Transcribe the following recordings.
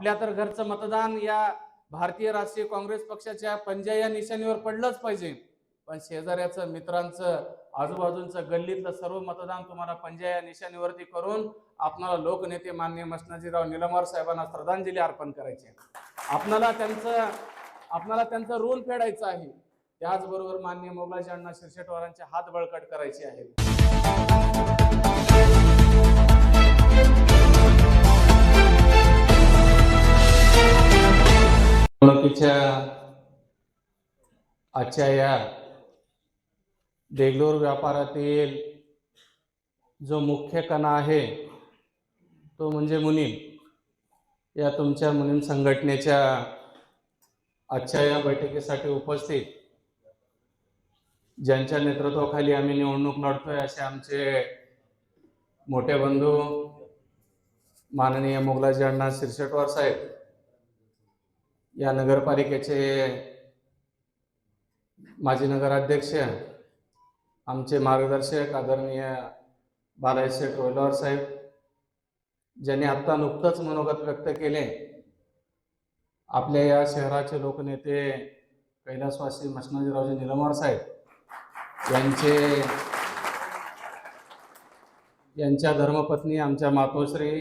आपल्या तर घरचं मतदान या भारतीय राष्ट्रीय काँग्रेस पक्षाच्या पंजा या निशाणीवर पडलंच पाहिजे. पण शेजाऱ्याचं मित्रांचं आजूबाजूंचं गल्लीतलं सर्व मतदान तुम्हाला पंजा या निशाणीवरती करून आपणाला लोकनेते मान्य मसनाजीराव निलमार साहेबांना श्रद्धांजली अर्पण करायची आहे. आपणाला त्यांचं आपणाला त्यांचं ऋण फेडायचं आहे. त्याचबरोबर मान्य मोगलाजी अण्णा शिरशेटवारांचे हात बळकट करायचे आहेत निवडणुकीच्या आजच्या या देगलूर व्यापारातील जो मुख्य कणा आहे तो म्हणजे मुनीम. या तुमच्या मुनीम संघटनेच्या आजच्या या बैठकीसाठी उपस्थित ज्यांच्या नेतृत्वाखाली आम्ही निवडणूक लढतोय असे आमचे मोठे बंधू माननीय मोगलाजी अण्णा शिरसेटवार साहेब. या नगरपालिकेचे माजी नगराध्यक्ष आमचे मार्गदर्शक आदरणीय बालाजी शेठ साहेब ज्यांनी आत्ता नुकतंच मनोगत व्यक्त केले. आपल्या या शहराचे लोकनेते कैलासवासी मसनाजीरावजी निलमवार साहेब यांचे यांच्या धर्मपत्नी आमच्या मातोश्री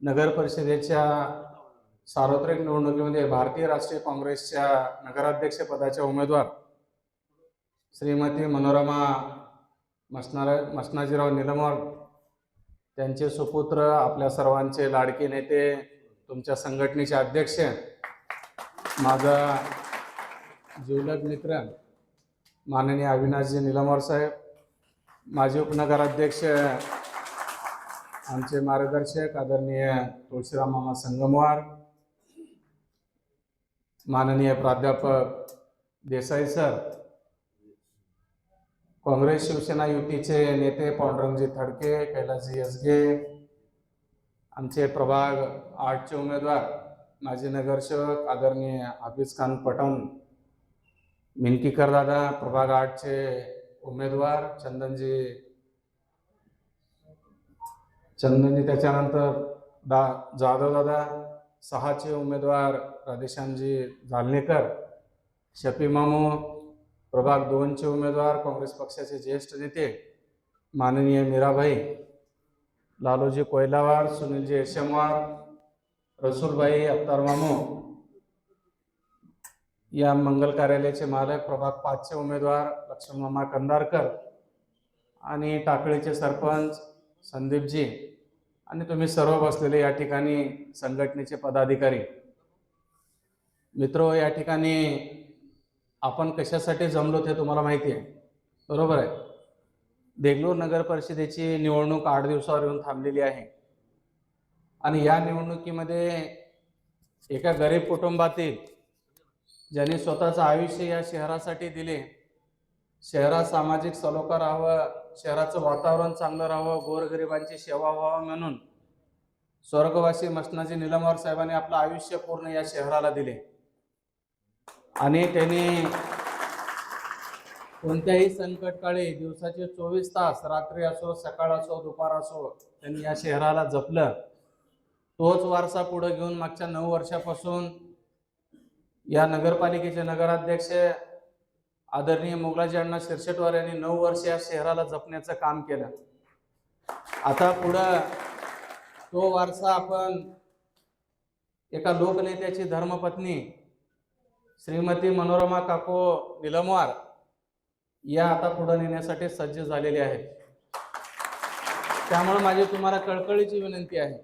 नगर परिषदेच्या सार्वत्रिक निवडणुकीमध्ये भारतीय राष्ट्रीय काँग्रेसच्या नगराध्यक्षपदाच्या उमेदवार श्रीमती मनोरमा मसनारा मसनाजीराव निलमर त्यांचे सुपुत्र आपल्या सर्वांचे लाडके नेते तुमच्या संघटनेचे अध्यक्ष माझा जिवलग मित्र माननीय अविनाशजी निलमर साहेब माजी उपनगराध्यक्ष आमचे मार्गदर्शक आदरणीय तुळशीराम मामा संगमवार माननीय प्राध्यापक देसाई सर काँग्रेस शिवसेना युतीचे नेते पांडुरंगजी थडके कैलासजी यसगे आमचे प्रभाग आठचे उमेदवार माजी नगरसेवक आदरणीय हाफिज खान पठाण मिनकीकर दादा प्रभाग आठचे उमेदवार चंदनजी चंदनजी त्याच्यानंतर दा जाधव दादा सहाचे उमेदवार राधेश्यामजी जालनेकर शफी मामू प्रभाग दोनचे उमेदवार काँग्रेस पक्षाचे ज्येष्ठ नेते माननीय मीराबाई लालूजी कोयलावार सुनीलजी एशमवार रसूलबाई अत्तार मामू. या मंगल कार्यालयाचे मालक प्रभाग पाचचे उमेदवार लक्ष्मण मामा कंदारकर आणि टाकळीचे सरपंच संदीपजी. आणि तुम्ही सर्व बसलेले या ठिकाणी संघटनेचे पदाधिकारी. मित्र या ठिकाणी आपण कशासाठी जमलो ते तुम्हाला माहिती आहे. बरोबर आहे. देगलूर नगर परिषदेची निवडणूक आठ दिवसावर येऊन थांबलेली आहे. आणि या निवडणुकीमध्ये एका गरीब कुटुंबातील ज्यांनी स्वतःचं आयुष्य या शहरासाठी दिले शहरात सामाजिक सलोखा राहावं शहराचं वातावरण चांगलं राहावं गोरगरिबांची सेवा व्हावं म्हणून स्वर्गवासी मसनाजी निलमवार साहेबांनी आपलं आयुष्य पूर्ण या शहराला दिले. आणि त्यांनी कोणत्याही संकट काळी दिवसाचे चोवीस तास रात्री असो सकाळ असो दुपार असो त्यांनी या शहराला जपलं. तोच वारसा पुढे घेऊन मागच्या नऊ वर्षापासून या नगरपालिकेचे नगराध्यक्ष आदरणीय मोगलाजी अण्णा शिरशेटवार यांनी नऊ वर्ष या शहराला जपण्याचं काम केलं. आता पुढं तो वारसा आपण एका लोकनेत्याची धर्मपत्नी श्रीमती मनोरमा काको निलमवार या आता पुढे नेण्यासाठी सज्ज झालेले आहेत. त्यामुळे माझी तुम्हाला कळकळीची विनंती आहे.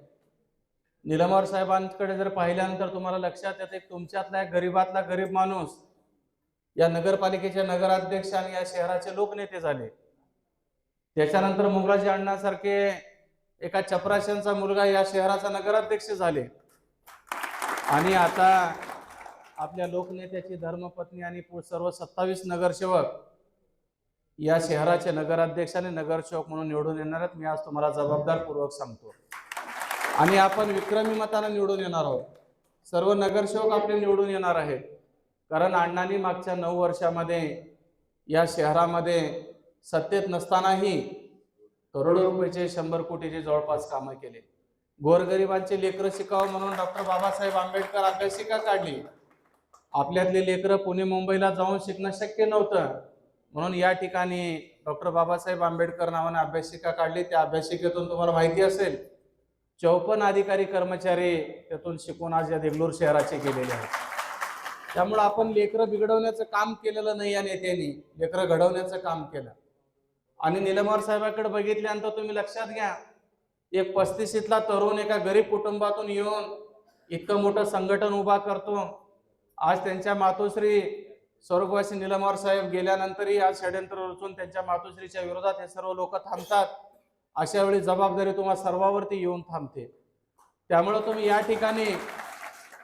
निलमवार साहेबांकडे जर पाहिल्यानंतर तुम्हाला लक्षात येते तुमच्यातला एक गरीबातला गरीब माणूस या नगरपालिकेच्या नगराध्यक्ष आणि या शहराचे लोकनेते झाले. त्याच्यानंतर मुगलाजी अण्णासारखे एका चपराशांचा मुलगा या शहराचा नगराध्यक्ष झाले. आणि आता आपल्या लोकनेत्याची धर्मपत्नी आणि पु- सर्व सत्तावीस नगरसेवक या शहराचे नगराध्यक्ष आणि नगरसेवक म्हणून निवडून येणार आहेत. मी आज तुम्हाला जबाबदारपूर्वक सांगतो. आणि आपण विक्रमी मतानं निवडून येणार आहोत. सर्व नगरसेवक आपले निवडून येणार आहेत. कारण अण्णांनी मागच्या नऊ वर्षामध्ये या शहरामध्ये सत्तेत नसतानाही करोडो रुपयाचे शंभर कोटीचे जवळपास कामं केले. गोरगरिबांचे लेकरं शिकावं म्हणून डॉक्टर बाबासाहेब आंबेडकर अभ्यासिका काढली. आपल्यातले लेकरं पुणे मुंबईला जाऊन शिकणं शक्य नव्हतं. म्हणून या ठिकाणी डॉक्टर बाबासाहेब आंबेडकर नावाने अभ्यासिका काढली. त्या अभ्यासिकेतून तुम्हाला माहिती असेल चौपन्न अधिकारी कर्मचारी त्यातून शिकून आज या देगलूर शहराचे गेलेले आहेत. त्यामुळं आपण लेकरं बिघडवण्याचं काम केलेलं नाही या नेत्यांनी. लेकरं घडवण्याचं काम केलं. आणि निलमवार साहेबाकडे बघितल्यानंतर तुम्ही लक्षात घ्या एक पस्तीशीतला तरुण एका गरीब कुटुंबातून येऊन इतकं मोठं संघटन उभा करतो. आज त्यांच्या मातोश्री स्वर्गवासी निलमवार साहेब गेल्यानंतरही आज षडयंत्र रचून त्यांच्या मातोश्रीच्या विरोधात हे सर्व लोक थांबतात. अशा वेळी जबाबदारी तुम्हाला सर्वावरती येऊन थांबते. त्यामुळं तुम्ही या ठिकाणी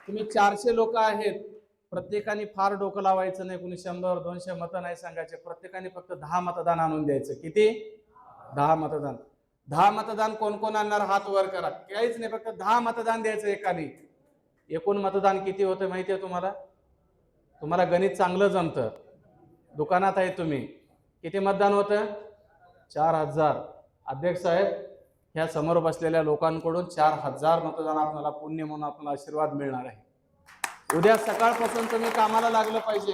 तुम्ही चारशे लोक आहेत. प्रत्येकाने फार डोकं लावायचं नाही. कुणी शंभर दोनशे मतं नाही सांगायचे. प्रत्येकाने फक्त दहा मतदान आणून द्यायचं. किती? दहा मतदान. दहा मतदान कोण कोण आणणार हात वर करा. काहीच नाही. फक्त दहा मतदान द्यायचं एकाने. एकूण मतदान किती होतं माहिती आहे तुम्हाला? तुम्हाला गणित चांगलं जमतं. दुकानात आहे तुम्ही. किती मतदान होतं? चार हजार. अध्यक्ष साहेब ह्या समोर बसलेल्या लोकांकडून चार हजार मतदान आपल्याला पुण्य म्हणून आपल्याला आशीर्वाद मिळणार आहे. उद्या सकाळपासून तुम्ही कामाला लागलं पाहिजे.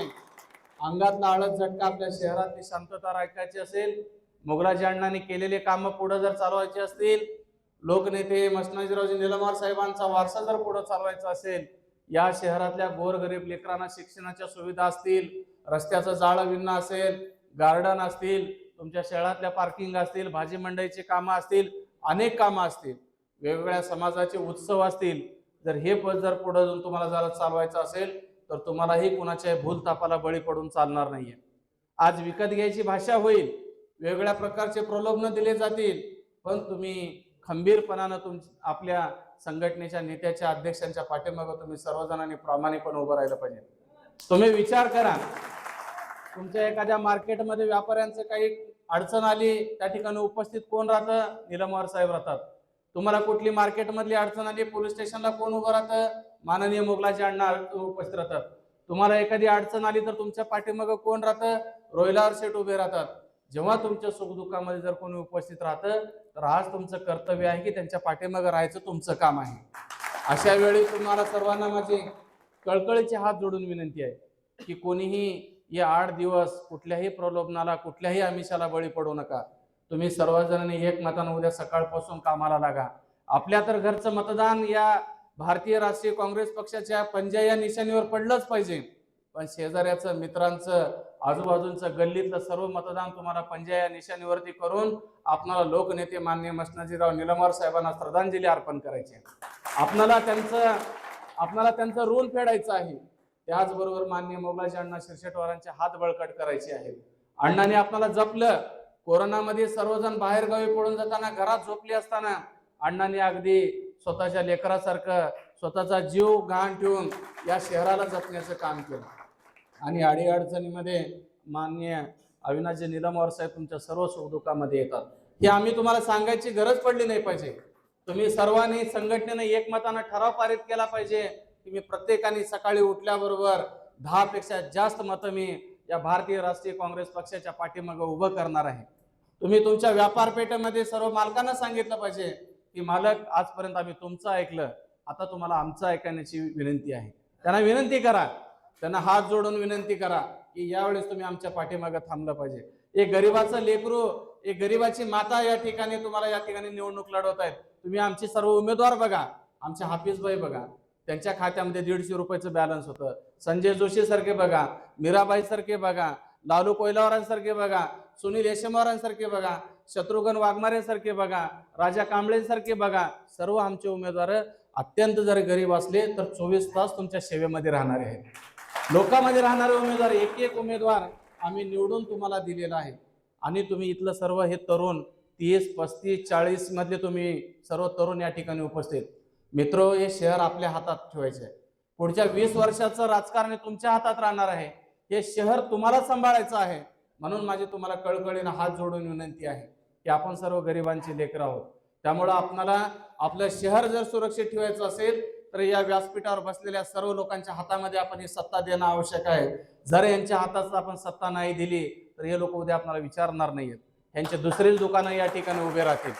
अंगात आळत झटका आपल्या शहरातली शांतता राखायची असेल मोगलाजी अण्णांनी केलेले कामं पुढे जर चालवायचे असतील लोकनेते मसनाजीरावजी निलमार साहेबांचा वारसा जर पुढे चालवायचा असेल या शहरातल्या गोरगरीब लेकरांना शिक्षणाच्या सुविधा असतील रस्त्याचं जाळं विणणं असेल गार्डन असतील तुमच्या शहरातल्या पार्किंग असतील भाजी मंडईची कामं असतील अनेक कामं असतील. वेगवेगळ्या समाजाचे उत्सव असतील जर हे पद जर पुढे जाऊन तुम्हाला जर चालवायचं असेल तर तुम्हालाही कुणाच्याही भूलतापाला बळी पडून चालणार नाहीये. आज विकत घ्यायची भाषा होईल वेगळ्या प्रकारचे प्रलोभन दिले जातील पण तुम्ही खंबीरपणानं तुम आपल्या संघटनेच्या नेत्याच्या अध्यक्षांच्या पाठीमागं तुम्ही सर्वजणांनी प्रामाणिकपणे उभं राहिलं पाहिजे. तुम्ही विचार करा. तुमच्या एखाद्या मार्केटमध्ये व्यापाऱ्यांचं काही अडचण आली त्या ठिकाणी उपस्थित कोण राहतं? निलमवार साहेब राहतात. तुम्हाला कुठली मार्केटमधली अडचण आली पोलीस स्टेशनला कोण उभं राहतं? माननीय मोगलाचे अण्णा उपस्थित राहतात. तुम्हाला एखादी अडचण आली तर तुमच्या पाठीमागं कोण राहतं? रोहिलार सेट उभे राहतात. जेव्हा तुमच्या सुखदुःखामध्ये जर कोणी उपस्थित राहतं तर आज तुमचं कर्तव्य आहे की त्यांच्या पाठीमागं राहायचं तुमचं काम आहे. अशा वेळी तुम्हाला सर्वांना माझी कळकळीचे हात जोडून विनंती आहे की कोणीही या आठ दिवस कुठल्याही प्रलोभनाला कुठल्याही आमिषाला बळी पडू नका. तुम्ही सर्वजणांनी एक मतानं उद्या सकाळपासून कामाला लागा. आपल्या तर घरचं मतदान या भारतीय राष्ट्रीय काँग्रेस पक्षाच्या पंजा या निशाणीवर पडलंच पाहिजे. पण शेजाऱ्याचं मित्रांचं आजूबाजूचं गल्लीतलं सर्व मतदान तुम्हाला पंजा या निशाणीवरती करून आपणाला लोकनेते मान्य मसनाजीराव निलमवार साहेबांना श्रद्धांजली अर्पण करायची आपणाला त्यांचं आपणाला त्यांचं ऋण फेडायचं आहे. त्याचबरोबर मान्य मोगलाजी अण्णा शिरशेटवारांचे हात बळकट करायचे आहेत. अण्णाने आपल्याला जपलं कोरोनामध्ये सर्वजण बाहेरगावी पळून पडून जाताना घरात झोपली असताना अण्णांनी अगदी स्वतःच्या लेकरासारखं स्वतःचा जीव घाण ठेवून या शहराला जपण्याचं काम केलं. आणि अडीअडचणीमध्ये मान्य अविनाशजी निलमवार साहेब तुमच्या सर्व सुखदुःखामध्ये येतात. हे आम्ही तुम्हाला सांगायची गरज पडली नाही पाहिजे. तुम्ही सर्वांनी संघटनेने एकमतानं ठराव पारित केला पाहिजे. की मी प्रत्येकाने सकाळी उठल्याबरोबर दहापेक्षा जास्त मतं मी या भारतीय राष्ट्रीय काँग्रेस पक्षाच्या पाठीमागं उभं करणार आहे. तुम्ही तुमच्या व्यापारपेठेमध्ये सर्व मालकांना सांगितलं पाहिजे की मालक आजपर्यंत आम्ही तुमचं ऐकलं. आता तुम्हाला आमचं ऐकण्याची विनंती आहे. त्यांना विनंती करा. त्यांना हात जोडून विनंती करा की यावेळेस तुम्ही आमच्या पाठीमागे थांबलं पाहिजे. एक गरीबाचं लेकरू एक गरीबाची माता या ठिकाणी तुम्हाला या ठिकाणी निवडणूक लढवत आहेत तुम्ही आमचे सर्व उमेदवार बघा. आमचे हाफिजबाई बघा. त्यांच्या खात्यामध्ये दीडशे रुपयाचं बॅलन्स होतं. संजय जोशी सारखे बघा. मीराबाई सारखे बघा. लालू कोयलावरांसारखे बघा सुनील यशमारांसारखे बघा शत्रुघ्न वाघमारेसारखे बघा राजा कांबळेसारखे बघा सर्व आमचे उमेदवार अत्यंत जर गरीब असले तर चोवीस तास तुमच्या सेवेमध्ये राहणारे आहेत. लोकांमध्ये राहणारे उमेदवार एक एक उमेदवार आम्ही निवडून तुम्हाला दिलेला आहे. आणि तुम्ही इथलं सर्व हे तरुण तीस पस्तीस चाळीस मधले तुम्ही सर्व तरुण या ठिकाणी उपस्थित. मित्र हे शहर आपल्या हातात ठेवायचे आहे पुढच्या वीस वर्षाचं राजकारण तुमच्या हातात राहणार आहे. हे शहर तुम्हाला सांभाळायचं आहे म्हणून माझी तुम्हाला कळकळीनं हात जोडून विनंती आहे की आपण सर्व गरिबांची लेकर आहोत. त्यामुळं आपणाला आपलं शहर जर सुरक्षित ठेवायचं असेल तर या व्यासपीठावर बसलेल्या सर्व लोकांच्या हातामध्ये आपण ही सत्ता देणं आवश्यक आहे. जर यांच्या हातात आपण सत्ता नाही दिली तर हे लोक उद्या आपल्याला विचारणार नाहीत यांचे दुसरेच दुकानं या ठिकाणी उभे राहतील.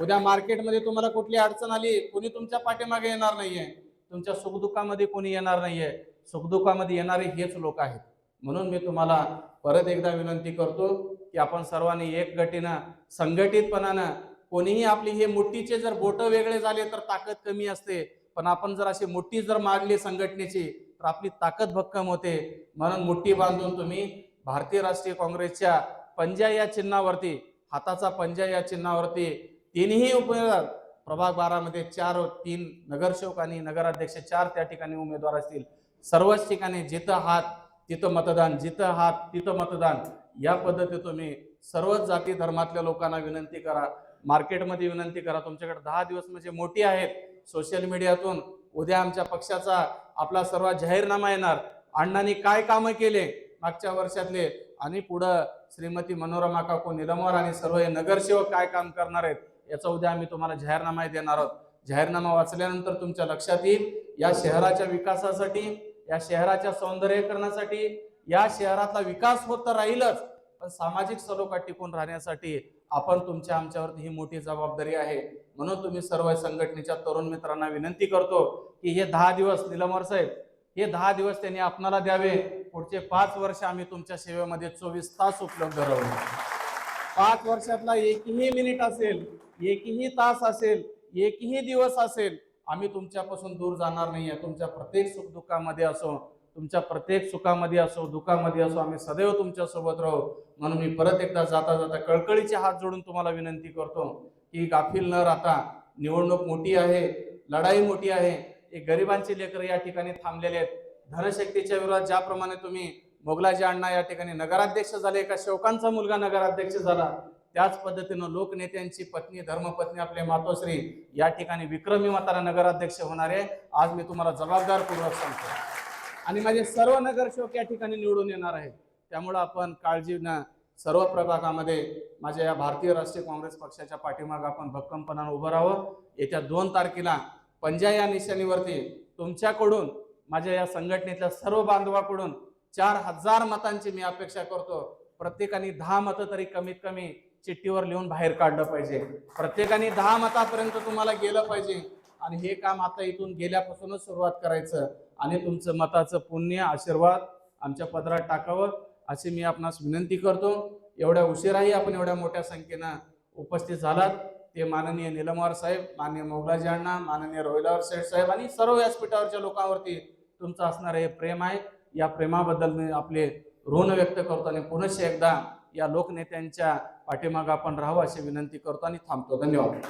उद्या मार्केटमध्ये तुम्हाला कुठली अडचण आली कोणी तुमच्या पाठीमागे येणार नाहीये. तुमच्या सुखदुःखामध्ये कोणी येणार नाहीये. सुखदुःखामध्ये येणारे हेच लोक आहेत. म्हणून मी तुम्हाला परत एकदा विनंती करतो की आपण सर्वांनी एक गटीनं संघटितपणानं कोणीही आपली हे मुठीचे जर बोटं वेगळे झाले तर ताकद कमी असते. पण आपण जर अशी मुठी जर मागली संघटनेची तर आपली ताकद भक्कम होते. म्हणून मुठी बांधून तुम्ही भारतीय राष्ट्रीय काँग्रेसच्या पंजा या चिन्हावरती हाताचा पंजा या चिन्हावरती तिन्ही उमेदवार प्रभाग बारामध्ये चार तीन नगरसेवक आणि नगराध्यक्ष चार त्या ठिकाणी उमेदवार असतील. सर्वच ठिकाणी जिथं हात तिथं मतदान जिथं हात तिथं मतदान. या पद्धती तुम्ही सर्वच जाती धर्मातल्या लोकांना विनंती करा. मार्केटमध्ये विनंती करा. तुमच्याकडे दहा दिवस म्हणजे मोठी आहेत. सोशल मीडियातून उद्या आमच्या पक्षाचा आपला सर्व जाहीरनामा येणार. अण्णांनी काय कामं केले मागच्या वर्षातले? आणि पुढं श्रीमती मनोरमा काकू निलमवार आणि सर्व हे नगरसेवक काय काम करणार आहेत? याचा उद्या आम्ही तुम्हाला जाहीरनामा देणार आहोत. जाहीरनामा वाचल्यानंतर तुमच्या लक्षात येईल. या शहराच्या विकासासाठी या शहराच्या सौंदर्यीकरणासाठी या शहरातला विकास होत तर राहीलच पण सामाजिक सलोखा टिकून राहण्यासाठी आपण तुमच्या आमच्यावरती ही मोठी जबाबदारी आहे. म्हणून तुम्ही सर्व संघटनेच्या तरुण मित्रांना विनंती करतो की हे दहा दिवस निलमर साहेब हे दहा दिवस त्यांनी आपणाला द्यावे. पुढचे पाच वर्ष आम्ही तुमच्या सेवेमध्ये चोवीस तास उपलब्ध राहू. पाच वर्षातला एकही मिनिट असेल एकही तास असेल एकही दिवस असेल आम्ही तुमच्यापासून दूर जाणार नाहीये. तुमच्या प्रत्येक सुखदुःखामध्ये असो तुमच्या प्रत्येक सुखामध्ये असो दुःखामध्ये असो आम्ही सदैव तुमच्यासोबत राहू. म्हणून मी परत एकदा जाता जाता कळकळीचे हात जोडून तुम्हाला विनंती करतो की गाफील न राहता निवडणूक मोठी आहे लढाई मोठी आहे. एक गरिबांचे लेकर या ठिकाणी थांबलेले आहेत. धनशक्तीच्या विरोधात ज्याप्रमाणे तुम्ही मोगलाजी अण्णा या ठिकाणी नगराध्यक्ष झाले एका शेवकांचा मुलगा नगराध्यक्ष झाला. त्याच पद्धतीनं लोकनेत्यांची पत्नी धर्मपत्नी आपले मातोश्री या ठिकाणी विक्रमी मातारा नगराध्यक्ष होणार आहे. आज मी तुम्हाला जबाबदारपूर्वक सांगतो. आणि माझे सर्व नगरसेवक या ठिकाणी निवडून येणार आहेत. त्यामुळं आपण काळजी न सर्व प्रभागामध्ये माझ्या या भारतीय राष्ट्रीय काँग्रेस पक्षाच्या पाठीमागं आपण भक्कमपणानं उभं राहावं. येत्या दोन तारखेला पंजा या निशाणीवरती तुमच्याकडून माझ्या या संघटनेतल्या सर्व बांधवाकडून चार हजार मतांची मी अपेक्षा करतो. प्रत्येकाने दहा मतं तरी कमीत कमी चिठ्ठीवर लिहून बाहेर काढलं पाहिजे. प्रत्येकाने दहा मतापर्यंत तुम्हाला गेलं पाहिजे. आणि हे काम आता इथून गेल्यापासूनच सुरुवात करायचं. आणि तुमचं मताचं पुण्य आशीर्वाद आमच्या पदरात टाकावं अशी मी आपणास विनंती करतो. एवढ्या उशिराही आपण एवढ्या मोठ्या संख्येनं उपस्थित झालात. ते माननीय निलमवार साहेब माननीय मोगलाजी अण्णा माननीय रोहिलावर शेठ साहेब आणि सर्व व्यासपीठावरच्या लोकांवरती तुमचं असणारं हे प्रेम आहे. या प्रेमाबद्दल मी आपले ऋण व्यक्त करतो आणि पुनश्च एकदा या लोकनेत्यांच्या पाठीमागं आपण राहावं अशी विनंती करतो आणि थांबतो. धन्यवाद.